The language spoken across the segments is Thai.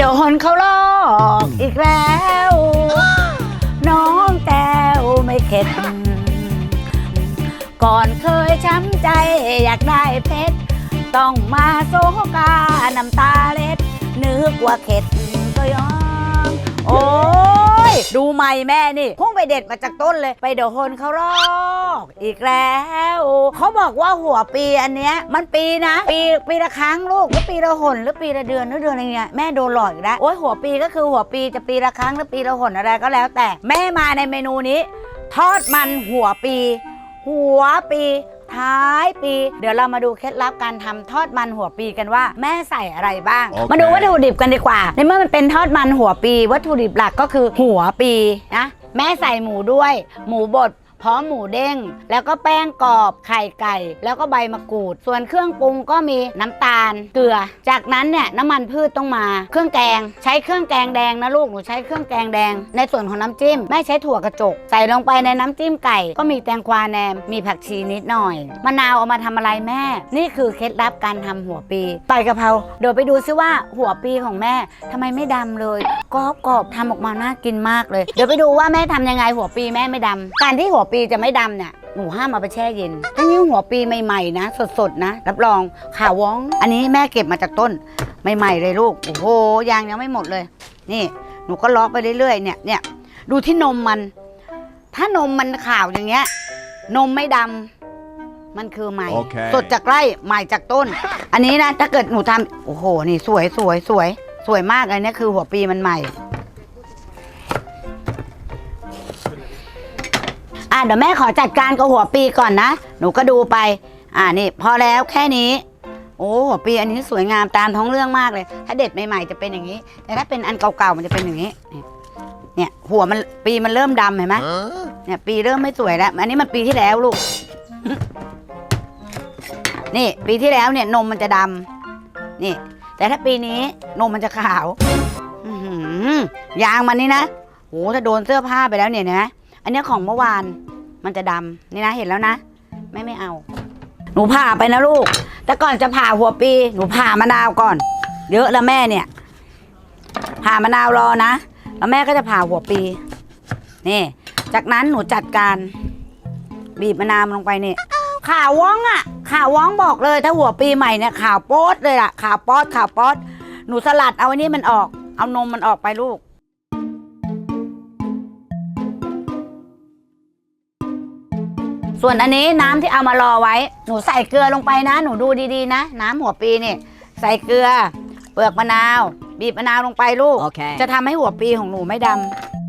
โดนเขาหลอกอีกแล้ว น้องแต้วไม่เข็ด ก่อนเคยช้ำใจอยากได้เพชร ต้องมาโซกาน้ำตาเล็ด นึกว่าเข็ดก็ยอม โอ้ ดูใหม่แม่นี่พุ่งไปเด็ดมาจากต้นเลย ไปโดนเขาหลอกอีกแล้วเขาบอกว่าหัวปีอันเนี้ยมันปีนะ ปีปีละครั้งลูกหรือปีละหนหรือปีละเดือนหรือเดือนอะไรเงี้ยแม่โดนหลอกอีกแล้วโอ้ยหัวปีก็คือหัวปีจะปีละครั้งหรือปีละหนอะไรก็แล้วแต่แม่มาในเมนูนี้ ทอดมันหัวปี หัวปี ท้ายปี เดี๋ยวเรามาดูเคล็ดลับการทำทอดมันหัวปีกันว่า แม่ใส่อะไรบ้าง โอเค มาดูวัตถุดิบกันดีกว่า ในเมื่อมันเป็นทอดมันหัวปี วัตถุดิบหลักก็คือหัวปีนะแม่ใส่หมูด้วย หมูบด พร้อมหมูเด้ง แล้วก็แป้งกรอบไข่ไก่ แล้วก็ใบมะกรูด ส่วนเครื่องปรุงก็มีน้ำตาลเกลือ จากนั้นเนี่ยน้ำมันพืชต้องมา เครื่องแกง ใช้เครื่องแกงแดงนะลูกหนูใช้เครื่องแกงแดง ในส่วนของน้ำจิ้มแม่ใช้ถั่วกระจก ใส่ลงไปในน้ำจิ้มไก่ ก็มีแตงกวาแหนมมีผักชีนิดหน่อยมะนาวเอามาทำอะไรแม่ นี่คือเคล็ดลับการทำหัวปีต่อยกะเพราเดี๋ยวไปดูซิว่าหัวปีของแม่ทำไมไม่ดำเลยกรอบกรอบทำออกมาน่ากินมากเลย เดี๋ยวไปดูว่าแม่ทำยังไงหัวปีแม่ไม่ดำการที่หัวปีจะไม่ดำเนี่ยหนูห้ามเอาไปแช่เย็น ถ้ายิ่งหัวปีใหม่ๆนะ สดๆนะ รับรองขาวว้อง อันนี้แม่เก็บมาจากต้นใหม่ๆเลยลูก โอ้โหยางยังไม่หมดเลย นี่ หนูก็ล็อกไปเรื่อยๆเนี่ยเนี่ยดูที่นมมัน ถ้านมมันขาวอย่างเงี้ย นมไม่ดำมันคือใหม่โอเคสดจากไร่ใหม่จากต้น อันนี้นะถ้าเกิดหนูทำโอ้โหนี่สวยสวยสวย สวยมากเลยเนี่ยคือหัวปีมันใหม่ อะเดี๋ยวแม่ขอจัดการกับหัวปีก่อนนะ หนูก็ดูไป อ่านี่ พอแล้วแค่นี้ โอ้หัวปีอันนี้สวยงามตามท้องเรื่องมากเลย ถ้าเด็ดใหม่ๆจะเป็นอย่างนี้ แต่ถ้าเป็นอันเก่าๆมันจะเป็นอย่างนี้ เนี่ยเนี่ยหัวมันปีมันเริ่มดำเห็นไหม Huh? เนี่ยปีเริ่มไม่สวยแล้ว อันนี้มันปีที่แล้วลูก นี่ปีที่แล้วเนี่ยนมมันจะดำนี่ แต่ถ้าปีนี้นมมันจะขาวอื้อหือยางมันนี่นะโหถ้าโดนเสื้อผ้าไปแล้วเนี่ยนะอันเนี้ยของเมื่อวาน มันจะดำนี่นะเห็นแล้วนะไม่ไม่เอา หนูผ่าไปนะลูก แต่ก่อนจะผ่าหัวปี หนูผ่ามะนาวก่อน เยอะแล้วแม่เนี่ย ผ่ามะนาวรอนะ แล้วแม่ก็จะผ่าหัวปีนี่ จากนั้นหนูจัดการบีบมะนาวลงไปนี่ข่าวว้องอะ ข่าวว้องบอกเลย ถ้าหัวปีใหม่เนี่ยข่าวโป๊ดเลยล่ะข่าวป๊อดข่าวป๊อดหนูสลัดเอาอันนี้มันออก เอานมมันออกไปลูก ส่วนอันนี้น้ำที่เอามารอไว้ หนูใส่เกลือลงไปนะ หนูดูดีๆนะ น้ำหัวปีนี่ใส่เกลือ เปลือกมะนาว บีบมะนาวลงไปลูก Okay. จะทำให้หัวปีของหนูไม่ดำ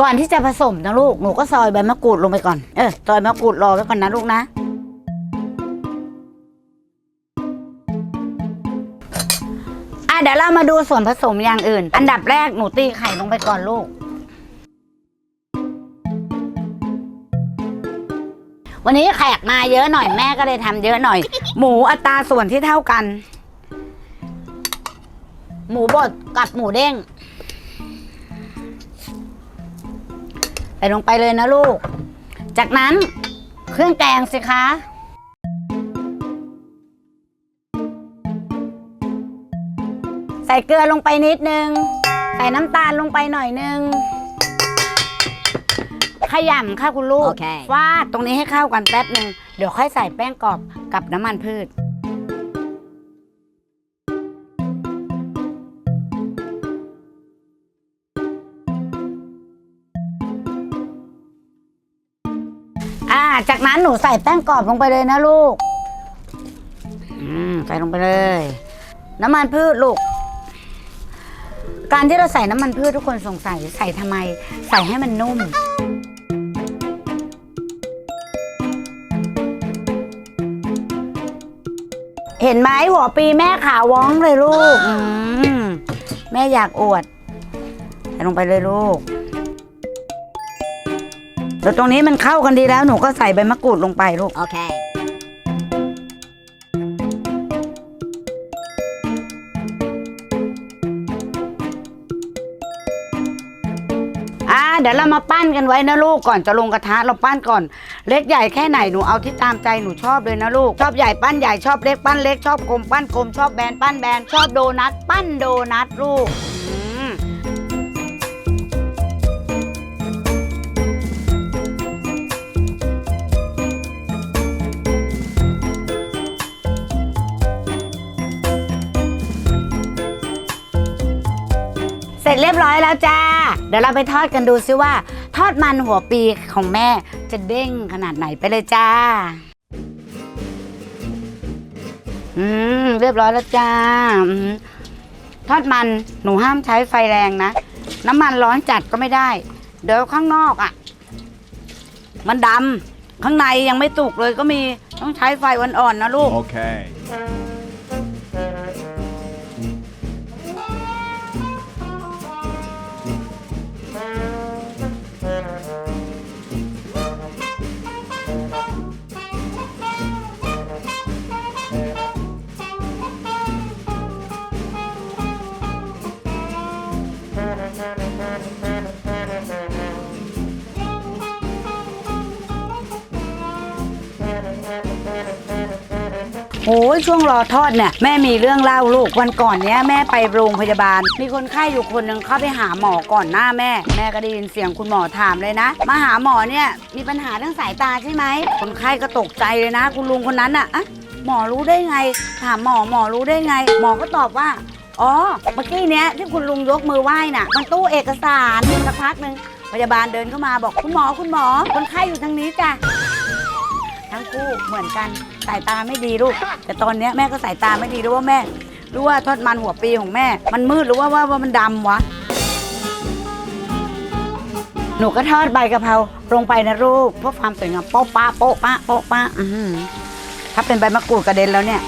ก่อนที่จะผสมนะลูก หนูก็ซอยใบมะกรูดลงไปก่อน เออซอยมะกรูดรอไว้ก่อนนะลูกนะ อะเดี๋ยวเรามาดูส่วนผสมอย่างอื่น อันดับแรกหนูตีไข่ลงไปก่อนลูก วันนี้แขกมาเยอะหน่อยแม่ก็เลยทำเยอะหน่อย หมูอัตราส่วนที่เท่ากัน หมูบดกับหมูเด้ง ใส่ลงไปเลยนะลูก จากนั้นเครื่องแกงสิคะใส่เกลือลงไปนิดนึง ใส่น้ำตาลลงไปหน่อยนึง ขยำค่ะคุณลูกโอเคฟาดตรงนี้ให้เข้ากันแป๊บหนึ่งเดี๋ยวค่อยใส่แป้งกรอบกับน้ำมันพืช อ่า จากนั้นหนูใส่แป้งกรอบลงไปเลยนะลูก อืม ใส่ลงไปเลย น้ำมันพืชลูก การที่เราใส่น้ำมันพืชทุกคนสงสัยใส่ทำไม ใส่ให้มันนุ่ม เห็นไหมหัวปีแม่ขาวว้องเลยลูก อืม แม่อยากอวด ใส่ลงไปเลยลูก โดแต่ตรงนี้มันเข้ากันดีแล้วหนูก็ใส่ใบมะกรูดลงไปลูก Okay. อ่าเดี๋ยวเรามาปั้นกันไว้นะลูกก่อนจะลงกระทะเราปั้นก่อน เล็กใหญ่แค่ไหนหนูเอาที่ตามใจหนูชอบเลยนะลูก ชอบใหญ่ปั้นใหญ่ชอบเล็กปั้นเล็กชอบกลมปั้นกลมชอบแบนปั้นแบนชอบโดนัทปั้นโดนัทลูก ร็จเรียบร้อยแล้วจ้า เดี๋ยวเราไปทอดกันดูซิว่า ทอดมันหัวปีของแม่จะเด้งขนาดไหนไปเลยจ้า อืมเรียบร้อยแล้วจ้าอทอดมันหนูห้ามใช้ไฟแรงนะ น้ำมันร้อนจัดก็ไม่ได้ เดี๋ยวข้างนอกอะ่ะ มันดำข้างในยังไม่สุกเลยก็มีต้องใช้ไฟอ่อนๆนะลูก Okay. โอ้ยช่วงรอทอดเนี่ยแม่มีเรื่องเล่าลูกวันก่อนเนี้ยแม่ไปโรงพยาบาล มีคนไข้อยู่คนหนึ่งเข้าไปหาหมอก่อนหน้าแม่ แม่ก็ได้ยินเสียงคุณหมอถามเลยนะ มาหาหมอเนี่ยมีปัญหาเรื่องสายตาใช่ไหมคนไข้ก็ตกใจเลยนะ คุณลุงคนนั้นอะอะหมอรู้ได้ไง ถามหมอหมอรู้ได้ไง หมอก็ตอบว่าอ๋อเมื่อกี้เนี้ยที่คุณลุงยกมือไหว้น่ะ มันตู้เอกสารสักพักหนึ่งพยาบาลเดินเข้ามาบอกคุณหมอคุณหมอ คนไข้อยู่ทางนี้จ้ะ ทั้งคู่เหมือนกันสายตาไม่ดีลูก แต่ตอนเนี้ยแม่ก็สายตาไม่ดีรู้ว่าแม่รู้ว่าทอดมันหัวปีของแม่ มันมืดหรือว่าว่าว่ามันดำวะ หนูก็ทอดใบกะเพราลงไปนะลูกเพื่อความสวยงามโป๊ะป้าโป๊ะป้าโป๊ะป้าถ้าเป็นใบมะกรูดกระเด็นแล้วเนี่ย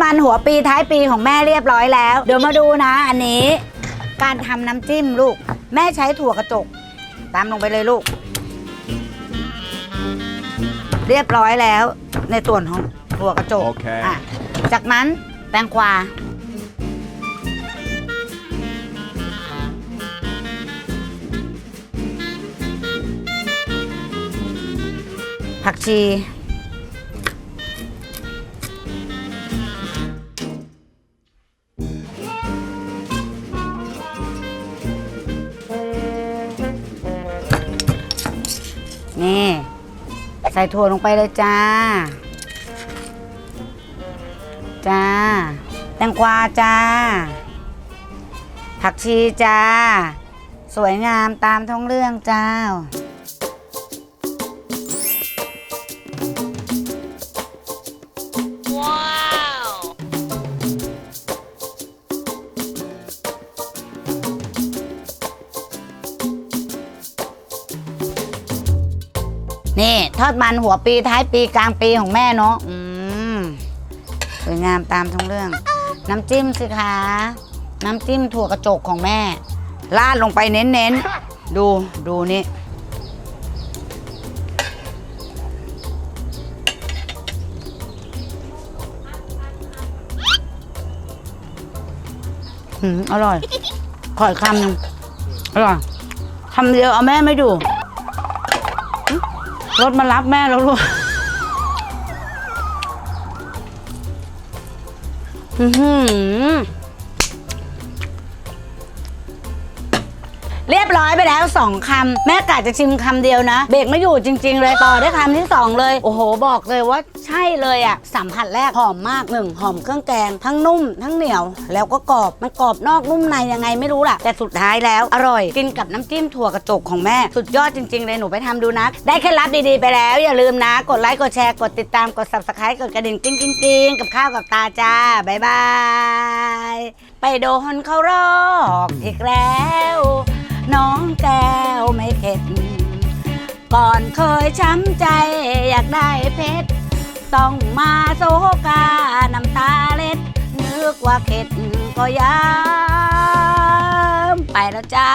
ทอดมันหัวปีท้ายปีของแม่เรียบร้อยแล้ว เดี๋ยวมาดูนะ อันนี้ การทำน้ำจิ้มลูก แม่ใช้ถั่วกระจก ตามลงไปเลยลูก เรียบร้อยแล้ว ในส่วนของถั่วกระจกโอเคะจากนั้นแตงกวาผักชี ใส่ถั่วลงไปเลยจ้า จ้า แตงกวาจ้า ผักชีจ้า สวยงามตามท้องเรื่องจ้า ทอดมันหัวปีท้ายปีกลางปีของแม่เนาะอืมสวยงามตามท้องเรื่อง น้ำจิ้มสิคะน้ำจิ้มถั่วกระจกของแม่ราดลงไปเน้นๆ ดูดูนี่อืมอร่อย ขออีกคำหนึงอร่อยคำเดียวเอาแม่ไม่ดู รถมารับแม่แล้วลูกอื้อหือ ร้อยไปแล้วสองคำแม่กะจะชิมคำเดียวนะ เบรกไม่อยู่จริง ๆ เลยต่อด้วยคำที่สองเลย โอ้โห บอกเลยว่าใช่เลยอะสัมผัสแรกหอมมากหนึ่งหอมเครื่องแกง ทั้งนุ่ม ทั้งเหนียว แล้วก็กรอบมันกรอบนอกนุ่มในยังไงไม่รู้ล่ะ แต่สุดท้ายแล้วอร่อย กินกับน้ำจิ้มถั่วกระจกของแม่ สุดยอดจริง ๆ เลยหนูไปทำดูนะ ได้เคล็ดลับดีๆไปแล้ว อย่าลืมนะ กดไลค์กดแชร์กดติดตามกด subscribe กดกระดิ่งกิ้งกิ้งกิ้งกับข้าวกับตาจ้าบ๊ายบายไปโดนเขารอกอีกแล้ว น้องแก้วไม่เข็ด ก่อนเคยช้ำใจอยากได้เพชร ต้องมาโซกา น้ำตาเล็ด นึกว่าเข็ดก็ยามไปแล้วจ้า